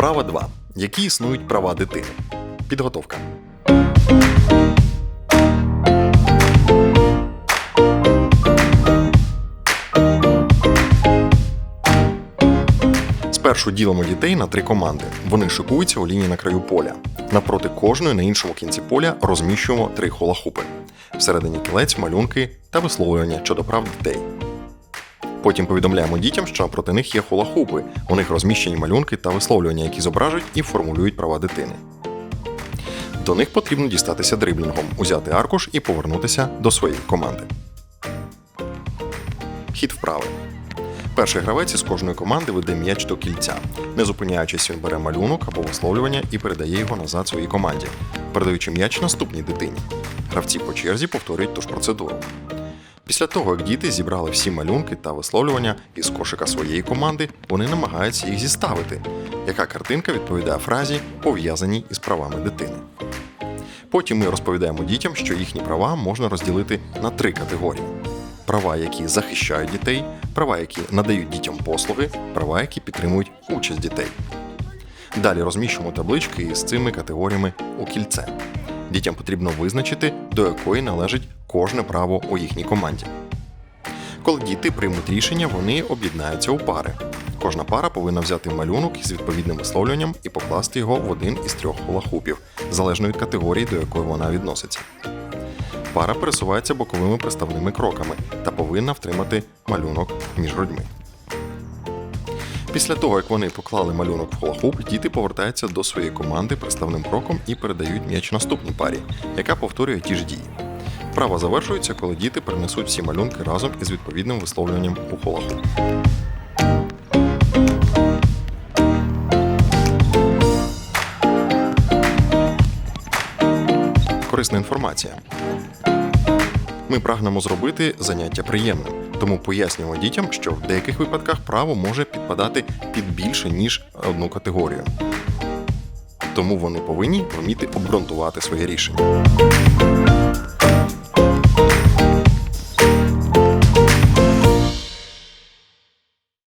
Вправа 2. Які існують права дитини? Підготовка. Спершу ділимо дітей на три команди. Вони шикуються у лінії на краю поля. Напроти кожної на іншому кінці поля розміщуємо три холахупи. Всередині кілець, малюнки та висловлювання щодо прав дітей. Потім повідомляємо дітям, що проти них є холахупи. У них розміщені малюнки та висловлювання, які зображують і формулюють права дитини. До них потрібно дістатися дриблінгом, узяти аркуш і повернутися до своєї команди. Хід вправи. Перший гравець із кожної команди веде м'яч до кільця. Не зупиняючись, він бере малюнок або висловлювання і передає його назад своїй команді, передаючи м'яч наступній дитині. Гравці по черзі повторюють ту ж процедуру. Після того, як діти зібрали всі малюнки та висловлювання із кошика своєї команди, вони намагаються їх зіставити. Яка картинка відповідає фразі, пов'язаній із правами дитини. Потім ми розповідаємо дітям, що їхні права можна розділити на три категорії: права, які захищають дітей, права, які надають дітям послуги, права, які підтримують участь дітей. Далі розміщуємо таблички із цими категоріями у кільце. Дітям потрібно визначити, до якої належить кожне право у їхній команді. Коли діти приймуть рішення, вони об'єднаються у пари. Кожна пара повинна взяти малюнок із відповідним висловлюванням і покласти його в один із трьох холахупів, залежно від категорії, до якої вона відноситься. Пара пересувається боковими приставними кроками та повинна втримати малюнок між грудьми. Після того, як вони поклали малюнок в холахуп, діти повертаються до своєї команди приставним кроком і передають м'яч наступній парі, яка повторює ті ж дії. Вправа завершується, коли діти перенесуть всі малюнки разом із відповідним висловлюванням у холахуп. Корисна інформація. Ми прагнемо зробити заняття приємним, тому пояснюємо дітям, що в деяких випадках право може підпадати під більше ніж одну категорію. Тому вони повинні вміти обґрунтувати своє рішення.